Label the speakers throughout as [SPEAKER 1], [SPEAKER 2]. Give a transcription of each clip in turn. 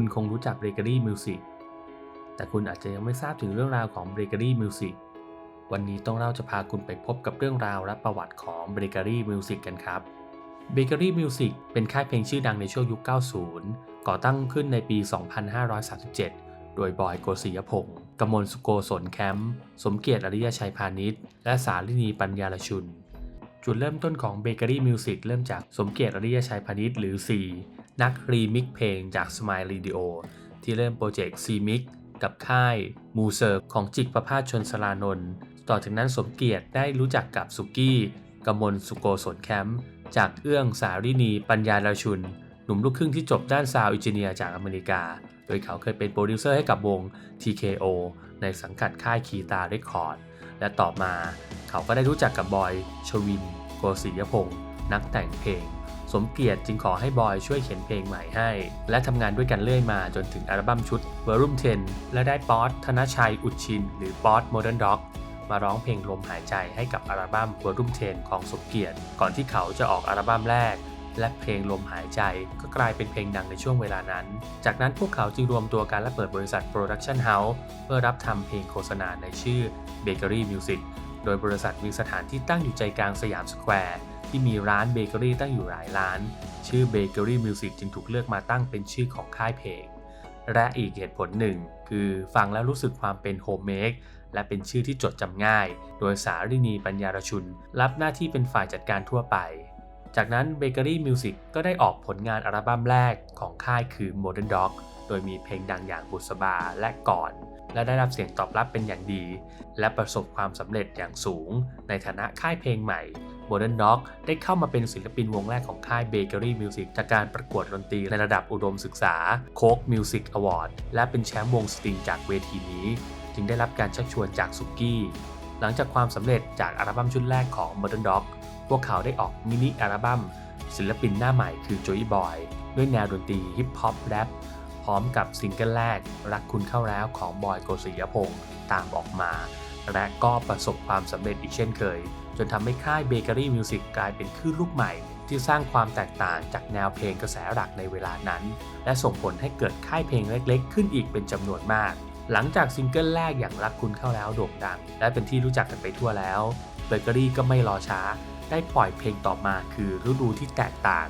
[SPEAKER 1] คุณคงรู้จักเบเกอรี่มิวสิกแต่คุณอาจจะยังไม่ทราบถึงเรื่องราวของเบเกอรี่มิวสิกวันนี้ต้องเล่าจะพาคุณไปพบกับเรื่องราวและประวัติของเบเกอรี่มิวสิกกันครับเบเกอรี่มิวสิกเป็นค่ายเพลงชื่อดังในช่วงยุค 90 ก่อตั้งขึ้นในปี 2537 โดยบอยโกศิยพงศ์กมลสุโกศลแคมป์ สมเกียรติอริยชัยพาณิชย์ และสาลินีปัญญาลชุน จุดเริ่มต้นของเบเกอรี่มิวสิกเริ่มจากสมเกียรติอริยชัยพาณิชย์หรือ C นักรีมิกเพลงจาก Smile Radio ที่เริ่มโปรเจกต์ C Mix กับค่ายมูเซอร์ของจิกประภาสชนสลานนท์ต่อจากนั้นสมเกียรติได้รู้จักกับสุกี้กมลสุโกศลแคมป์จากเอื้องสารินีปัญญาลาชุน หนุ่มลูกครึ่งที่จบด้านซาวอินจิเนียร์จากอเมริกา โดยเขาเคยเป็นโปรดิวเซอร์ให้กับวง TKO ในสังกัดค่ายคีตาเรคคอร์ด และต่อมาเขาก็ได้รู้จักกับบอย ชวิน โกศิยพงศ์นักแต่งเพลง สมเกียรติจึงขอให้บอยช่วยเขียนเพลงใหม่ให้ และทำงานด้วยกันเรื่อยมาจนถึงอัลบั้มชุด v o l u m 10 และได้ป๊อตธนชัยอุดชิน หรือป๊อตโมเดิร์นด็อกมาร้องเพลงลมหายใจให้กับอัลบั้ม v o l u m 10 ของสมเกียรติ ก่อนที่เขาจะออกอัลบั้มแรก และเพลงลมหายใจก็กลายเป็นเพลงดังในช่วงเวลานั้น จากนั้นพวกเขาจึงรวมตัวกันและเปิดบริษัท Production House เพื่อรับทำเพลงโฆษณาในชื่อ Bakery Music โดยบริษัทมีสถานที่ตั้งอยู่ใจกลางสยามสแควร์ ที่มีร้านเบเกอรี่ตั้งอยู่หลายร้าน ชื่อ Bakery Music จึงถูกเลือกมาตั้งเป็นชื่อของค่ายเพลง และอีกเหตุผลหนึ่ง คือฟังแล้วรู้สึกความเป็นโฮมเมกและเป็นชื่อที่จดจำง่าย โดยสารินีปัญญารชุน รับหน้าที่เป็นฝ่ายจัดการทั่วไป จากนั้น Bakery Music ก็ได้ออกผลงานอัลบั้มแรกของค่ายคือ Modern Dog โดยมีเพลงดังอย่างบุษบาและก่อน และได้รับเสียงตอบรับเป็นอย่างดี และประสบความสำเร็จอย่างสูง ในฐานะค่ายเพลงใหม่ Modern Dog ได้เข้ามาเป็นศิลปินวงแรกของค่าย Bakery Music จากการประกวดดนตรีในระดับอุดมศึกษา Coke Music Award และเป็นแชมป์วงสตริงจากเวทีนี้ จึงได้รับการชักชวนจากสุกี้หลังจากความสำเร็จจากอัลบั้มชุดแรกของ Modern Dog พวกเขาได้ออกมินิอัลบั้มศิลปินหน้าใหม่คือ Joey Boy ด้วยแนวดนตรีฮิปฮอปแรปพร้อมกับซิงเกิลแรก รักคุณเข้าแล้วของบอยโกศิยพงศ์ตามออกมา และก็ประสบความสำเร็จอีกเช่นเคย จนทำให้ค่าย Bakery Music กกลายเป็นคลื่นลูกใหม่ ที่สร้างความแตกต่างจากแนวเพลงกระแสหลักในเวลานั้น และส่งผลให้เกิดค่ายเพลงเล็กๆ ขึ้นอีกเป็นจำนวนมาก หลังจากซิงเกิลแรกอย่างรักคุณเข้าแล้วโด่งดัง และเป็นที่รู้จักกันไปทั่วแล้ว Bakery ก็ไม่รอช้า ได้ปล่อยเพลงต่อมาคือฤดูที่แตกต่าง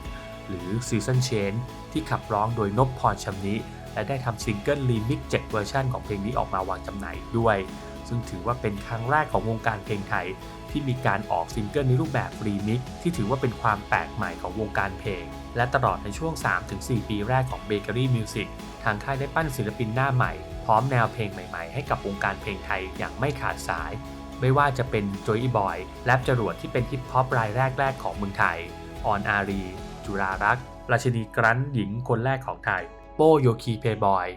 [SPEAKER 1] หรือ Season Change ที่ขับร้องโดยนพพรชำนิและได้ทำซิงเกิลรีมิกซ์7เวอร์ชันของเพลงนี้ออกมาวางจำหน่ายด้วย ซึ่งถือว่าเป็นครั้งแรกของวงการเพลงไทย ที่มีการออกซิงเกิลในรูปแบบรีมิกที่ถือว่าเป็นความแปลกใหม่ของวงการเพลง และตลอดในช่วง 3-4 ปีแรกของ Bakery Music ทางค่ายได้ปั้นศิลปินหน้าใหม่ พร้อมแนวเพลงใหม่ๆ ให้กับวงการเพลงไทยอย่างไม่ขาดสาย ไม่ว่าจะเป็นโจยบอยแรปจรวดที่เป็นฮิปฮอปรายแรกๆของเมืองไทย ออนอารี จุรารักษ์ราชินีกรันหญิงคนแรกของไทย โปโยคีเพย์บอย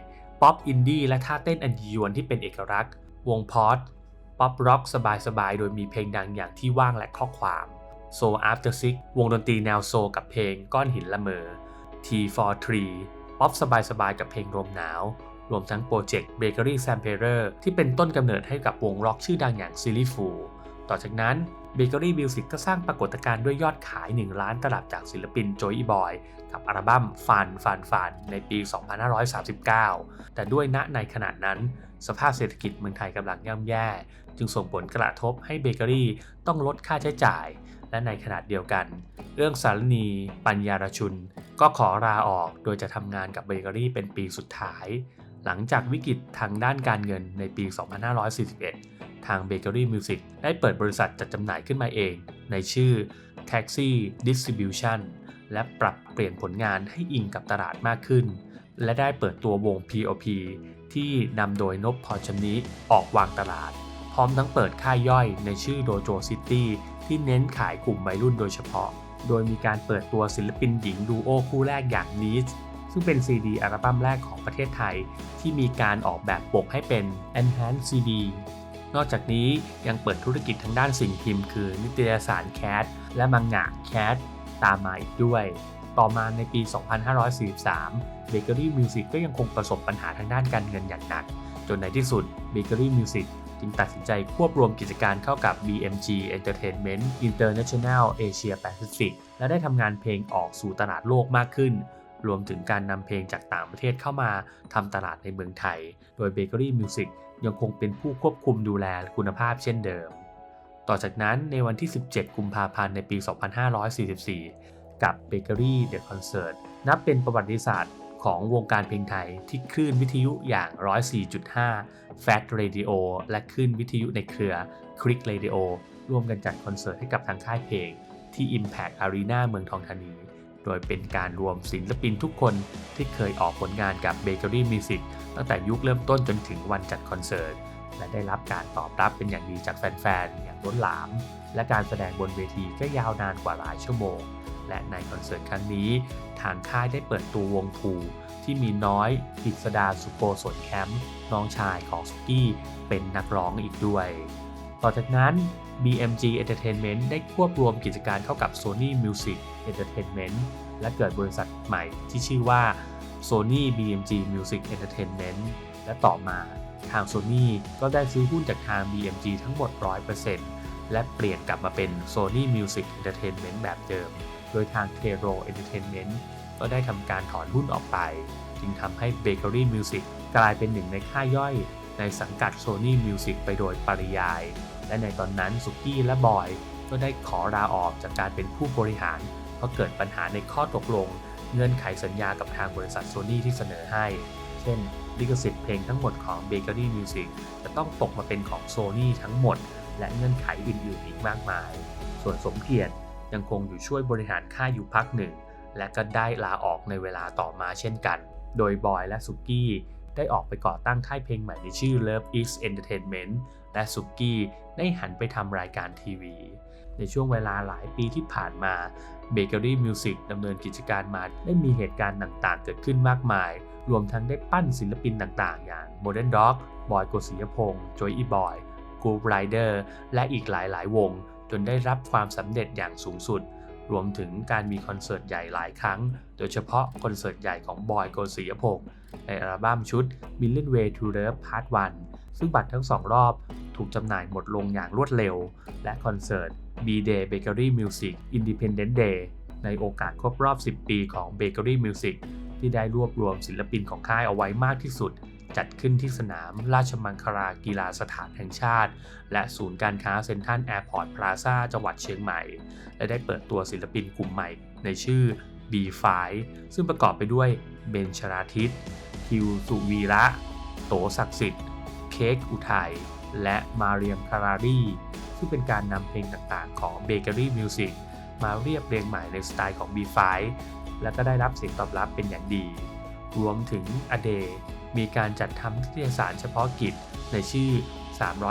[SPEAKER 1] ป๊อปอินดี้และท่าเต้นอันยียวนที่เป็นเอกลักษณ์ วงพอดป๊อปร็อกสบายๆ โดยมีเพลงดังอย่างที่ว่างและข้อความโซอาร์เตอร์ซิกวงดนตรีแนวโซกับเพลงก้อนหินละเมอ T for Tree ป๊อปสบายๆ กับเพลงลมหนาว รวมทั้งโปรเจกต์ Bakery s a m p e r e r ที่เป็นต้นกำเนิดให้กับวงร็อกชื่อดังอย่าง Silly Fool ต่อจากนั้น Bakery Music ก็สร้างปรากฏการณ์ด้วยยอดขาย 1 ล้านตลับจากศิลปิน Joey Boy กับอัลบั้ม Fun Fun Fun ในปี 2539 แต่ด้วยณในขณะนั้น สภาพเศรษฐกิจเมืองไทยกำลังย่ำแย่ จึงส่งผลกระทบให้เบเกอรี่ต้องลดค่าใช้จ่าย และในขณะเดียวกัน เรื่องสารณีปัญญารชุน ก็ขอลาออกโดยจะทำงานกับเบเกอรี่เป็นปีสุดท้าย หลังจากวิกฤตทางด้านการเงินในปี 2541 ทาง Bakery Music ได้เปิดบริษัทจัดจำหน่ายขึ้นมาเอง ในชื่อ Taxi Distribution และปรับเปลี่ยนผลงานให้อิงกับตลาดมากขึ้น และได้เปิดตัววง POP ที่นำโดยนพพรชำนิออกวางตลาด พร้อมทั้งเปิดค่ายย่อยในชื่อ Dojo City ที่เน้นขายกลุ่มวัยรุ่นโดยเฉพาะ โดยมีการเปิดตัวศิลปินหญิงดูโอคู่แรกอย่าง n e e ซึ่งเป็น CD อัลบั้มแรกของประเทศไทย ที่มีการออกแบบปกให้เป็น Enhanced CD นอกจากนี้ยังเปิดธุรกิจทางด้านสิ่งพิมพ์ คือนิตยสารแคทและมังงะแคทตามมาอีกด้วย ต่อมาในปี 2543 Bakery Music ก็ยังคงประสบปัญหาทางด้านการเงินอย่างหนัก จนในที่สุด Bakery Music จึงตัดสินใจควบรวมกิจการเข้ากับ BMG Entertainment International Asia Pacific และได้ทำงานเพลงออกสู่ตลาดโลกมากขึ้น รวมถึงการนำเพลงจากต่างประเทศเข้ามาทำตลาดในเมืองไทย โดย Bakery Music ยังคงเป็นผู้ควบคุมดูแลคุณภาพเช่นเดิม ต่อจากนั้นในวันที่ 17 กุมภาพันธ์ในปี 2544 กับ Bakery The Concert นับเป็นประวัติศาสตร์ของวงการเพลงไทยที่คลื่นวิทยุอย่าง 104.5 Fat Radio และคลื่นวิทยุในเครือ Click Radio ร่วมกันจัดคอนเสิร์ตให้กับทางค่ายเพลงที่ Impact Arena เมืองทองธานี โดยเป็นการรวมศิลปินทุกคนที่เคยออกผลงานกับ Bakery Music ตั้งแต่ยุคเริ่มต้นจนถึงวันจัดคอนเสิร์ต และได้รับการตอบรับเป็นอย่างดีจากแฟนๆ อย่างล้นหลาม และการแสดงบนเวทีก็ยาวนานกว่าหลายชั่วโมง และในคอนเสิร์ตครั้งนี้ ทางค่ายได้เปิดตัววงทูที่มีน้อยกฤษดาสุโกศลแคมป์น้องชายของสุกี้เป็นนักร้องอีกด้วย ต่อจากนั้น BMG Entertainment ได้ควบรวมกิจการเข้ากับ Sony Music Entertainment และเกิดบริษัทใหม่ที่ชื่อว่า Sony BMG Music Entertainment และต่อมาทาง Sony ก็ได้ซื้อหุ้นจากทาง BMG ทั้งหมด 100%และเปลี่ยนกลับมาเป็น Sony Music Entertainment แบบเดิม โดยทาง k r o Entertainment ก็ได้ทำการถอนหุ้นออกไป จึงทำให้ Bakery Music กลายเป็นหนึ่งในค่ายย่อย ในสังกัด Sony Music ไปโดยปริยาย และในตอนนั้นสุกี้และบอยก็ได้ขอลาออกจากการเป็นผู้บริหาร เพราะเกิดปัญหาในข้อตกลง เงื่อนไขสัญญากับทางบริษัท Sony ที่เสนอให้ เช่นลิขสิทธิ์เพลงทั้งหมดของ Bakery Music จะต้องตกมาเป็นของ Sony ทั้งหมด และเงื่อนไขอื่นๆอีกมากมาย ส่วนสมเกียรติยังคงอยู่ช่วยบริหารค่ายอยู่พักหนึ่ง และก็ได้ลาออกในเวลาต่อมาเช่นกัน โดยบอยและสุกี้ ได้ออกไปก่อตั้งค่ายเพลงใหม่ในชื่อ Love Is Entertainment และสุกี้ได้หันไปทำรายการทีวี ในช่วงเวลาหลายปีที่ผ่านมา Bakery Music ดำเนินกิจการมาได้มีเหตุการณ์ต่างๆ เกิดขึ้นมากมาย รวมทั้งได้ปั้นศิลปินต่างๆ อย่าง Modern Dog บอยโกศิยพงษ์จอยอีบอยกูไรเดอร์และอีกหลายๆ วง จนได้รับความสำเร็จอย่างสูงสุด รวมถึงการมีคอนเสิร์ตใหญ่หลายครั้ง โดยเฉพาะคอนเสิร์ตใหญ่ของบอยโกศิยพงษ์ในอัลบั้มชุด Million Way to Love Part 1 ซึ่งบัตรทั้งสองรอบถูกจำหน่ายหมดลงอย่างรวดเร็ว และคอนเสิร์ต B-Day Bakery Music Independent Day ในโอกาสครบรอบ 10 ปีของ Bakery Music ที่ได้รวบรวมศิลปินของค่ายเอาไว้มากที่สุด จัดขึ้นที่สนามราชมังคลากีฬาสถานแห่งชาติ และศูนย์การค้าเซ็นทรัลแอร์พอร์ตพลาซ่าจังหวัดเชียงใหม่ และได้เปิดตัวศิลปินกลุ่มใหม่ในชื่อ B5 ซึ่งประกอบไปด้วยเบนชราทิตคิวสุวีระ โตศักดิ์สิทธิ์ เค้กอุทัย และมาเรียมคารารีซึ่งเป็นการนำเพลงต่างๆของ Bakery Music มาเรียบเรียงใหม่ในสไตล์ของ B5 และก็ได้รับเสียงตอบรับเป็นอย่างดี รวมถึงอเดมีการจัดทำนิตยสารเฉพาะกิจในชื่อ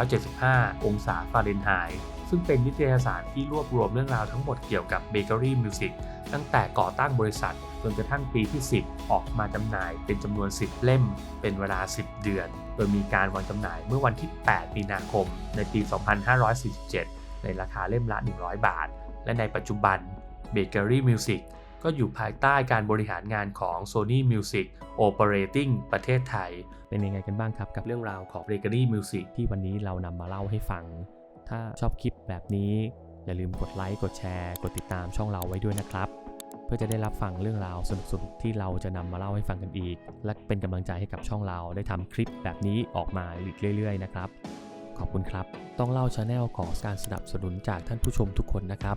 [SPEAKER 1] 375 องศาฟาเรนไฮต์ซึ่งเป็นนิตยสารที่รวบรวมเรื่องราวทั้งหมดเกี่ยวกับ Bakery Music ตั้งแต่ก่อตั้งบริษัทจนกระทั่งปีที่ 10 ออกมาจำหน่ายเป็นจำนวน 10 เล่ม เป็นเวลา 10 เดือน โดยมีการวางจำหน่ายเมื่อวันที่ 8 มีนาคม ในปี 2547 ในราคาเล่มละ 100 บาท และในปัจจุบัน Bakery Music ก็อ ก็อยู่ภายใต้การบริหารงานของ Sony Music Operating ประเทศไทย
[SPEAKER 2] เป็นยังไงกันบ้างครับ กับเรื่องราวของ Bakery Music ที่วันนี้เรานำมาเล่าให้ฟัง ถ้าชอบคลิปแบบนี้ อย่าลืมกดไลค์กดแชร์ กดติดตามช่องเราไว้ด้วยนะครับ เพื่อจะได้รับฟังเรื่องราวสนุกๆที่เราจะนำมาเล่าให้ฟังกันอีก และเป็นกำลังใจให้กับช่องเราได้ทำคลิปแบบนี้ออกมาอีกเรื่อยๆนะครับขอบคุณครับ ต้องเล่าชาแนลของการสนับสนุนจากท่านผู้ชมทุกคนนะครับ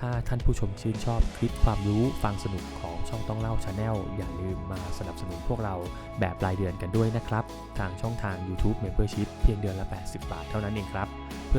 [SPEAKER 2] ถ้าท่านผู้ชมชื่นชอบคลิปความรู้ฟังสนุกของช่องต้องเล่าชาแนลอย่าลืมมาสนับสนุนพวกเราแบบรายเดือนกันด้วยนะครับ ทางช่องทาง YouTube Membership เพียงเดือนละ 80 บาทเท่านั้นเองครับ เพื่อ